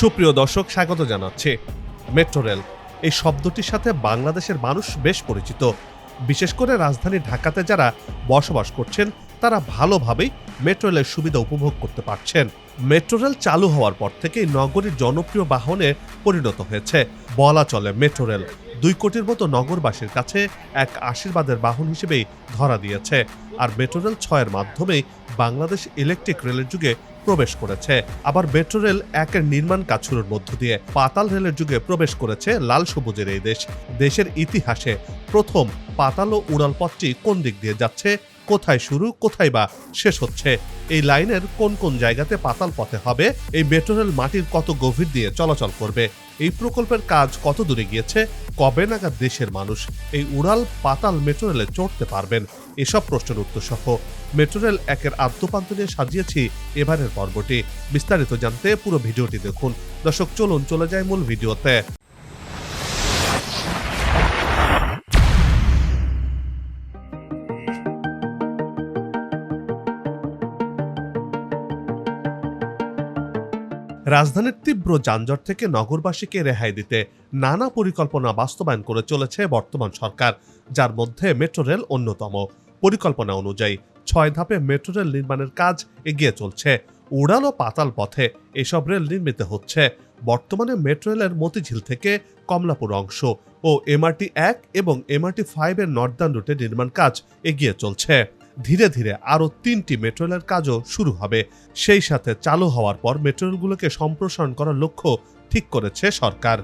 সুপ্রিয় দর্শক, স্বাগত জানাচ্ছি মেট্রো রেল। এই শব্দটির সাথে বাংলাদেশের মানুষ বেশ পরিচিত। বিশেষ করে রাজধানী ঢাকাতে যারা বসবাস করছেন, তারা ভালোভাবেই মেট্রো রেলের সুবিধা উপভোগ করতে পারছেন। মেট্রো রেল চালু হওয়ার পর থেকেই নগরীর জনপ্রিয় বাহনে পরিণত হয়েছে। বলা চলে মেট্রো রেল। দুই কোটির মতো নগরবাসীর কাছে এক আশীর্বাদের বাহন হিসেবেই ধরা দিয়েছে। আর মেট্রো রেল ছয়ের মাধ্যমেই বাংলাদেশ ইলেকট্রিক রেলের যুগে প্রবেশ করেছে। আবার মেট্রো রেল একের নির্মাণ কাজ শুরুর মধ্য দিয়ে পাতাল রেলের যুগে প্রবেশ করেছে লাল সবুজের এই দেশ। দেশের ইতিহাসে প্রথম পাতাল ও উড়াল পথটি কোন দিক দিয়ে যাচ্ছে, কোথায় শুরু, কোথায় বা শেষ হচ্ছে? এই লাইনের কোন কোন জায়গাতে পাতাল পথে হবে? এই মেট্রো রেল মাটির কত গভীর দিয়ে চলাচল করবে? এই প্রকল্পের কাজ কত দূরে গিয়েছে? কবে নাগাদ দেশের মানুষ এই উড়াল পাতাল মেট্রো রেলে চড়তে পারবেন? এসব প্রশ্নের উত্তর সহ মেট্রো রেল একের আদ্যপান্ত নিয়ে সাজিয়েছি এবারের পর্বটি। বিস্তারিত জানতে পুরো ভিডিওটি দেখুন। দর্শক, চলুন, চলে যায় মূল ভিডিওতে। রাজধানীর তীব্র যানজট থেকে নগরবাসীকে রেহাই দিতে নানা পরিকল্পনা বাস্তবায়ন করে চলেছে বর্তমান সরকার, যার মধ্যে মেট্রো রেল অন্যতম। পরিকল্পনা অনুযায়ী ছয় ধাপে মেট্রো রেল নির্মাণের কাজ এগিয়ে চলছে। উড়াল ও পাতাল পথে এসব রেল নির্মিত হচ্ছে। বর্তমানে মেট্রো রেলের মতিঝিল থেকে কমলাপুর অংশ ও এমআরটি এক এবং এমআরটি ফাইভ এর নর্দার্ন রুটে নির্মাণ কাজ এগিয়ে চলছে। ধীরে ধীরে আরও তিনটি মেট্রো রেলের কাজও শুরু হবে। সেই সাথে চালু হওয়ার পর মেট্রো রেলগুলোকে সম্প্রসারণ করার লক্ষ্য ঠিক করেছে সরকার।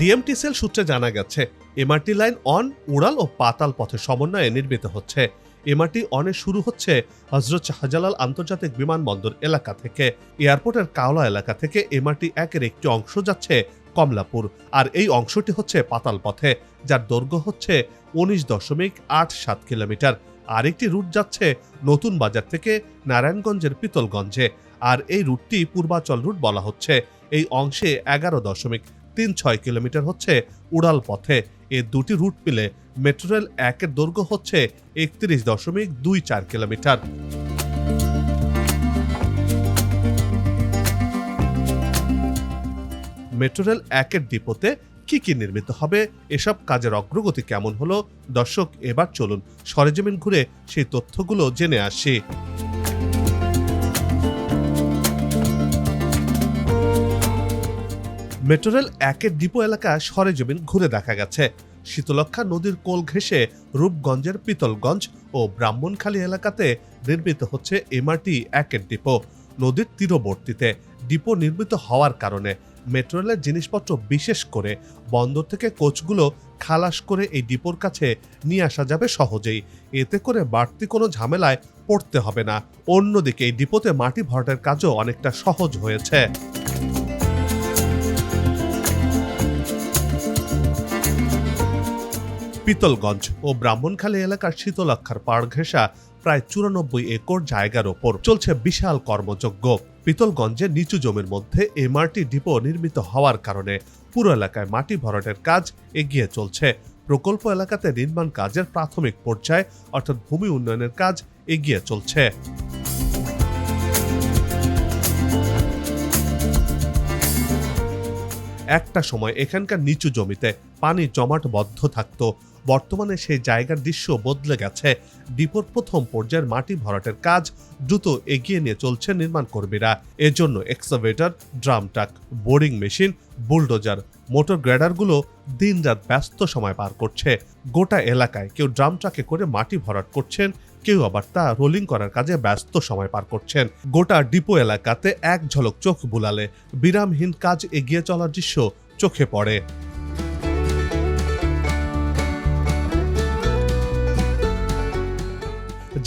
ডিএমটিসিএল সূত্রে জানা গেছে এমআরটি লাইন অন উড়াল ও পাতাল পথে সমন্বয়ে নির্মিত হচ্ছে। এমআরটি অনে শুরু হচ্ছে হজরত শাহজালাল আন্তর্জাতিক বিমানবন্দর এলাকা থেকে। এয়ারপোর্টের কাওলা এলাকা থেকে এমআরটি একের একটি অংশ যাচ্ছে কমলাপুর, আর এই অংশটি হচ্ছে পাতাল পথে, যার দৈর্ঘ্য হচ্ছে উনিশ দশমিক আট সাত কিলোমিটার। আরেকটি রুট যাচ্ছে নতুন বাজার থেকে নারায়ণগঞ্জের পিতলগঞ্জে, আর এই রুটটি পূর্বাচল রুট বলা হচ্ছে। এই অংশে এগারো দশমিক তিন ছয় কিলোমিটার হচ্ছে উড়াল পথে এ দুটি রুট মিলে মেট্রো রেল একের দৈর্ঘ্য হচ্ছে একত্রিশ দশমিক দুই চার কিলোমিটার। মেট্রো রেল একের ডিপোতে কি কি নির্মিত হবে? এসব কাজের অগ্রগতি কেমন হলো? দর্শক, এবার চলুন সরেজমিন ঘুরে সেই তথ্যগুলো জেনে আসি। মেট্রো রেল একের ডিপো এলাকা সরেজমিন ঘুরে দেখা গেছে। শীতলক্ষা নদীর কোল ঘেঁষে রূপগঞ্জের পিতলগঞ্জ ও ব্রাহ্মণখালী এলাকাতে নির্মিত হচ্ছে এমআরটি একের ডিপো। নদীর তীরবর্তীতে ডিপো নির্মিত হওয়ার কারণে মেট্রো রেলের জিনিসপত্র বিশেষ করে বন্দর থেকে কোচগুলো খালাস করে এই ডিপোর কাছে নিয়ে আসা যাবে সহজেই। এতে করে বাড়তি কোনো ঝামেলায় পড়তে হবে না। অন্যদিকে এই ডিপোতে মাটি ভরাটের কাজও অনেকটা সহজ হয়েছে। পিতলগঞ্জ ও ব্রাহ্মণখালী এলাকার শীতলক্ষার পাড় ঘেঁষা প্রায় চুরানব্বই একর জায়গার ওপর চলছে বিশাল কর্মযজ্ঞ। পিতলগঞ্জে নিচু জমির মধ্যে এমআরটি ডিপো নির্মিত হওয়ার কারণে পুরো এলাকায় মাটি ভরাটের কাজ এগিয়ে চলছে। প্রকল্প এলাকাতে নির্মাণ কাজের প্রাথমিক পর্যায়ে, অর্থাৎ ভূমি উন্নয়নের কাজ এগিয়ে চলছে। একটা সময় এখানকার নিচু জমিতে পানি জমাট বদ্ধ থাকতো। বর্তমানে সেই জায়গার দৃশ্য বদলে গেছে। ডিপোর প্রথম পর্যায়ের মাটি ভরাটের কাজ দ্রুত এগিয়ে নিয়ে চলছে নির্মাণ কর্মীরা। এজন্য excavator drum truck, boring machine, bulldozer, motor গ্রেডারগুলো দিনরাত ব্যস্ত সময় পার করছে। গোটা এলাকায় কেউ ড্রাম ট্রাকে করে মাটি ভরাট করছেন, কেউ আবার তা রোলিং করার কাজে ব্যস্ত সময় পার করছেন। গোটা ডিপো এলাকাতে এক ঝলক চোখ বুলালে। বিরামহীন কাজ এগিয়ে চলার দৃশ্য চোখে পড়ে।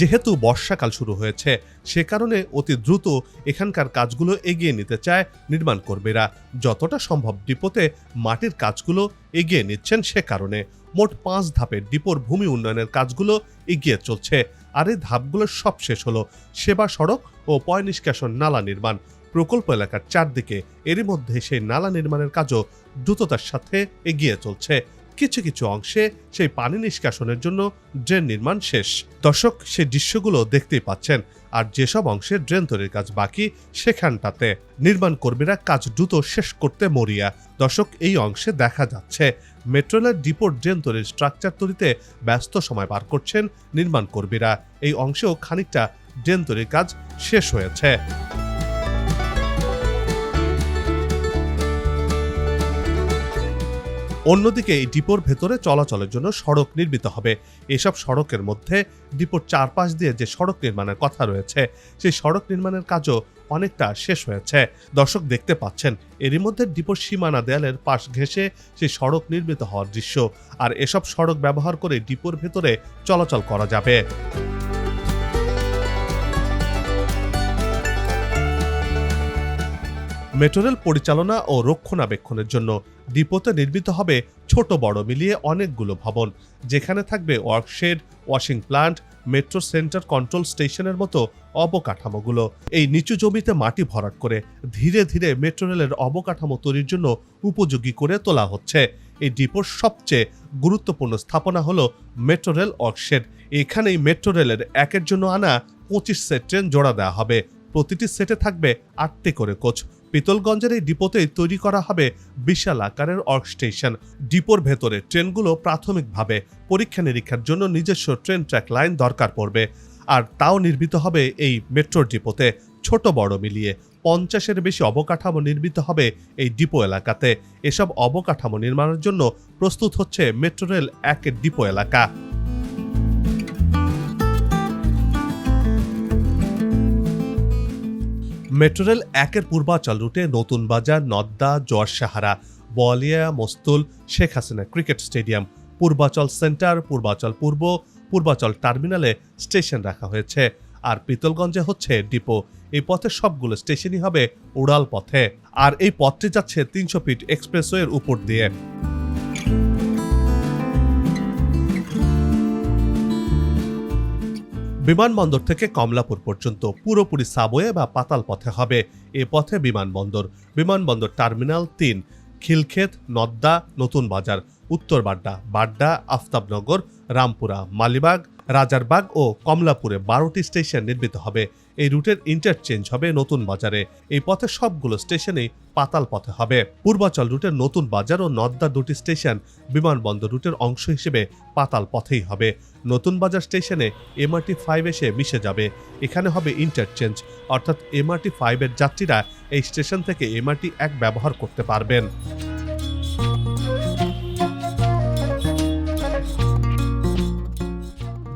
যেহেতু বর্ষাকাল শুরু হয়েছে, সে কারণে অতি দ্রুত এখানকার কাজগুলো এগিয়ে নিতে চায় নির্মাণ কর্মীরা। যতটা সম্ভব ডিপোতে মাটির কাজগুলো এগিয়ে নিচ্ছেন সে কারণে। মোট পাঁচ ধাপে ডিপোর ভূমি উন্নয়নের কাজগুলো এগিয়ে চলছে, আর এই ধাপগুলো সব শেষ হলো। সেবা সড়ক ও পয় নিষ্কাশন নালা নির্মাণ, প্রকল্প এলাকার চারদিকে। এরই মধ্যে সেই নালা নির্মাণের কাজও দ্রুততার সাথে এগিয়ে চলছে। কিছু কিছু অংশে সেই পানি নিষ্কাশনের জন্য ড্রেন নির্মাণ শেষ। দর্শক সেই দৃশ্যগুলো দেখতেই পাচ্ছেন। আর যেসব অংশে ড্রেন তৈরির কাজ বাকি, সেখানটাতে নির্মাণ কর্মীরা কাজ দ্রুত শেষ করতে মরিয়া। দর্শক, এই অংশে দেখা যাচ্ছে, মেট্রোলের ডিপোর ড্রেন তৈরির স্ট্রাকচার তৈরিতে ব্যস্ত সময় পার করছেন নির্মাণ কর্মীরা। এই অংশেও খানিকটা ড্রেন তৈরির কাজ শেষ হয়েছে। অন্যদিকে এই ডিপোর ভেতরে চলাচলের জন্য সড়ক নির্মিত হবে। এসব সড়কের মধ্যে ডিপোর চারপাশ দিয়ে যে সড়ক নির্মাণের কথা রয়েছে, সেই সড়ক নির্মাণের কাজও অনেকটা শেষ হয়েছে। দর্শক দেখতে পাচ্ছেন, এরই মধ্যে ডিপোর সীমানা দেয়ালের পাশ ঘেঁষে সেই সড়ক নির্মিত হওয়ার দৃশ্য। আর এসব সড়ক ব্যবহার করে ডিপোর ভেতরে চলাচল করা যাবে। মেট্রো রেল পরিচালনা ও রক্ষণাবেক্ষণের জন্য ডিপোতে নির্মিত হবে ছোট বড় মিলিয়ে অনেকগুলো ভবন, যেখানে থাকবে work shed, washing plant, metro centre control স্টেশনের মতো অবকাঠামোগুলো। এই নিচু জমিতে মাটি ভরাট করে ধীরে ধীরে মেট্রো রেলের অবকাঠামো তৈরির জন্য উপযোগী করে তোলা হচ্ছে। এই ডিপোর সবচেয়ে গুরুত্বপূর্ণ স্থাপনা হলো মেট্রো রেল ওয়ার্কশেড। এখানেই মেট্রো রেলের একের জন্য আনা পঁচিশ সেট ট্রেন জোড়া দেওয়া হবে। প্রতিটি সেটে থাকবে আটটি করে কোচ। পিতলগঞ্জের এই ডিপোতেই তৈরি করা হবে বিশাল আকারের স্টেশন। ডিপোর ভেতরে ট্রেনগুলো প্রাথমিকভাবে পরীক্ষা নিরীক্ষার জন্য নিজস্ব ট্রেন ট্র্যাক লাইন দরকার পড়বে। আর তাও নির্মিত হবে এই মেট্রো ডিপোতে ছোট বড় মিলিয়ে পঞ্চাশের বেশি অবকাঠামো নির্মিত হবে এই ডিপো এলাকাতে। এসব অবকাঠামো নির্মাণের জন্য প্রস্তুত হচ্ছে মেট্রো রেল একের ডিপো এলাকা। মেট্রো রেল একের পূর্বাচল রুটে Notun Bazar, Nodda Joarsahara Boliya Mastul, Sheikh Hasina cricket stadium, Purbachal centre, Purbachal Purbo, Purbachal টার্মিনালে স্টেশন রাখা হয়েছে। আর পিতলগঞ্জে হচ্ছে ডিপো। এই পথে সবগুলো স্টেশনই হবে উড়াল পথে। আর এই পথটি যাচ্ছে তিনশো ফিট এক্সপ্রেসওয়ের উপর দিয়ে। বিমানবন্দর থেকে কমলাপুর পর্যন্ত পুরোপুরি সাবওয়ে বা পাতাল পথে হবে। এ পথে বিমানবন্দর। বিমানবন্দর টার্মিনাল তিন, খিলক্ষেত, নদ্দা, নতুন বাজার, উত্তর বাড্ডা বাড্ডা, আফতাবনগর, রামপুরা, মালিবাগ, রাজারবাগ ও কমলাপুরে বারোটি স্টেশন নির্মিত হবে। এই রুটের ইন্টারচেঞ্জ হবে নতুন বাজারে। এই পথে সবগুলো স্টেশনেই পাতাল পথে হবে। পূর্বাচল রুটের নতুন বাজার ও নদ্দা দুটি স্টেশন বিমানবন্দর রুটের অংশ হিসেবে পাতাল পথেই হবে। নতুন বাজার স্টেশনে এমআরটি ফাইভ এসে মিশে যাবে। এখানে হবে ইন্টারচেঞ্জ অর্থাৎ এমআরটি ফাইভের যাত্রীরা এই স্টেশন থেকে এমআরটি এক ব্যবহার করতে পারবেন।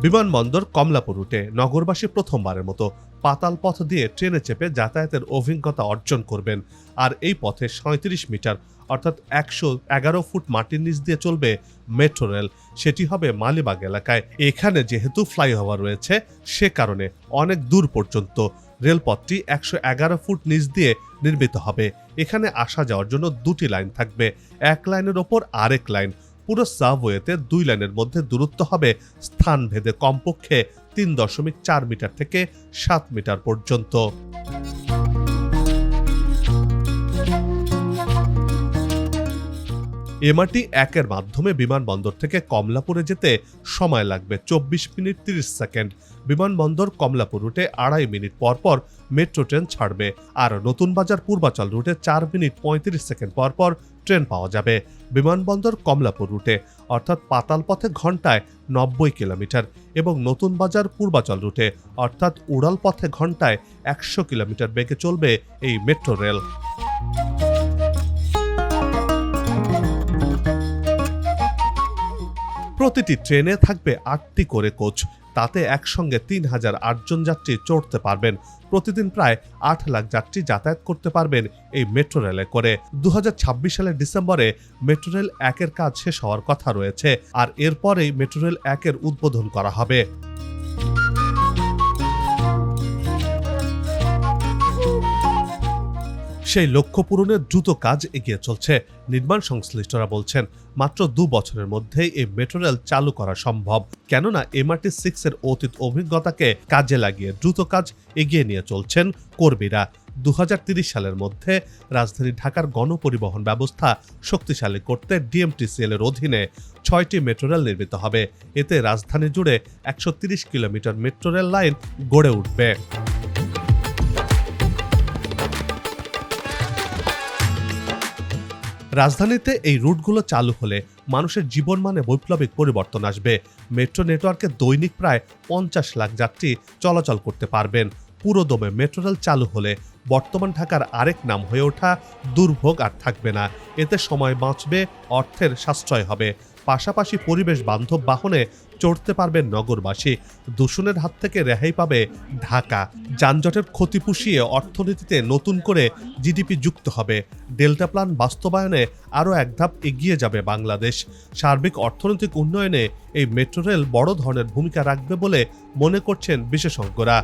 বিমানবন্দর কমলাপুর রুটে নগরবাসী প্রথমবারের মতো পাতাল পথ দিয়ে ট্রেনে চেপে যাতায়াতের অভিজ্ঞতা অর্জন করবেন। আর এই পথে সাঁত্রিশ মিটার, অর্থাৎ একশো এগারো ফুট মাটির নিচ দিয়ে চলবে মেট্রো রেল। সেটি হবে মালিবাগ এলাকায়। এখানে যেহেতু ফ্লাইওভার রয়েছে, সে কারণে অনেক দূর পর্যন্ত রেলপথটি একশো এগারো ফুট নিচ দিয়ে নির্মিত হবে। এখানে আসা যাওয়ার জন্য দুটি লাইন থাকবে, এক লাইনের ওপর আরেক লাইন। পুরো সাবওয়েতে দুই লাইনের মধ্যে দূরত্ব হবে। স্থান ভেদে কমপক্ষে তিন দশমিক চার মিটার থেকে সাত মিটার পর্যন্ত। এমআরটি একের মাধ্যমে বিমানবন্দর থেকে কমলাপুরে যেতে সময় লাগবে চব্বিশ মিনিট তিরিশ সেকেন্ড। বিমানবন্দর কমলাপুর রুটে আড়াই মিনিট পর পর মেট্রো ট্রেন ছাড়বে। আর নতুন বাজার পূর্বাচল রুটে চার মিনিট পঁয়ত্রিশ সেকেন্ড পর পর ট্রেন পাওয়া যাবে। বিমানবন্দর কমলাপুর রুটে, অর্থাৎ পাতাল পথে ঘন্টায় নব্বই কিলোমিটার এবং নতুন বাজার পূর্বাচল রুটে, অর্থাৎ উড়াল পথে ঘন্টায় একশো কিলোমিটার বেগে চলবে এই মেট্রো রেল। প্রতিটি ট্রেনে থাকবে আটটি করে কোচ। তাতে একসঙ্গে তিন হাজার আটজন যাত্রী চড়তে পারবেন। প্রতিদিন প্রায় আট লাখ যাত্রী যাতায়াত করতে পারবেন এই মেট্রো রেলে করে। দু হাজার ছাব্বিশ সালের ডিসেম্বরে মেট্রো রেল একের কাজ শেষ হওয়ার কথা রয়েছে। আর এরপরেই মেট্রো রেল একের উদ্বোধন করা হবে। সেই লক্ষ্য পূরণের দ্রুত কাজ এগিয়ে চলছে, নির্মাণ সংশ্লিষ্টরা বলছেন। মাত্র দু বছরের মধ্যেই এই মেট্রো রেল চালু করা সম্ভব। কেননা, এমআরটি সিক্স এর অতীত অভিজ্ঞতাকে কাজে লাগিয়ে দ্রুত কাজ এগিয়ে নিয়ে চলছেন কর্মীরা। দু সালের মধ্যে রাজধানী ঢাকার গণপরিবহন ব্যবস্থা শক্তিশালী করতে ডিএমটিসিএল এর অধীনে ছয়টি মেট্রো রেল নির্মিত হবে। এতে রাজধানী জুড়ে একশো কিলোমিটার মেট্রো রেল লাইন গড়ে উঠবে। রাজধানীতে এই রুটগুলো চালু হলে মানুষের জীবন মানে বৈপ্লবিক পরিবর্তন আসবে। মেট্রো নেটওয়ার্কে দৈনিক প্রায় পঞ্চাশ লাখ যাত্রী চলাচল করতে পারবেন। পুরোদমে মেট্রো রেল চালু হলে বর্তমান ঢাকার আরেক নাম হয়ে ওঠা দুর্ভোগ আর থাকবে না। এতে সময় বাঁচবে, অর্থের সাশ্রয় হবে। পাশাপাশি পরিবেশ বান্ধব বাহনে চড়তে পারবেন নগরবাসী। দূষণের হাত থেকে রেহাই পাবে ঢাকা। যানজটের ক্ষতি পুষিয়ে অর্থনীতিতে নতুন করে জিডিপি যুক্ত হবে। ডেল্টা প্ল্যান বাস্তবায়নে আরও এক ধাপ এগিয়ে যাবে বাংলাদেশ। সার্বিক অর্থনৈতিক উন্নয়নে এই মেট্রো রেল বড় ধরনের ভূমিকা রাখবে বলে মনে করছেন বিশেষজ্ঞরা।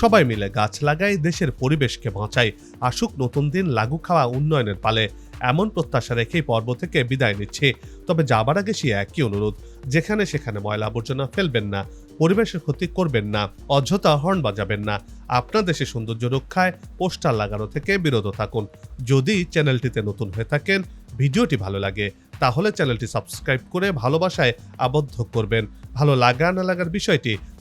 সবাই মিলে গাছ লাগাই দেশের পরিবেশকে বাঁচাই আসুক নতুন দিন লাগু খাওয়া উন্নয়নের পালে। এমন প্রত্যাশা রেখেই পর্ব থেকে বিদায় নিচ্ছে। তবে যাবার আগে সে একই অনুরোধ, যেখানে সেখানে ময়লা আবর্জনা ফেলবেন না, পরিবেশের ক্ষতি করবেন না, অযথা হর্ন বাজাবেন না। আপনার দেশের সৌন্দর্য রক্ষায় পোস্টার লাগানো থেকে বিরত থাকুন। যদি চ্যানেলটিতে নতুন হয়ে থাকেন, ভিডিওটি ভালো লাগে, তাহলে চ্যানেলটি সাবস্ক্রাইব করে ভালোবাসায় আবদ্ধ করবেন। ভালো লাগা না লাগার বিষয়টি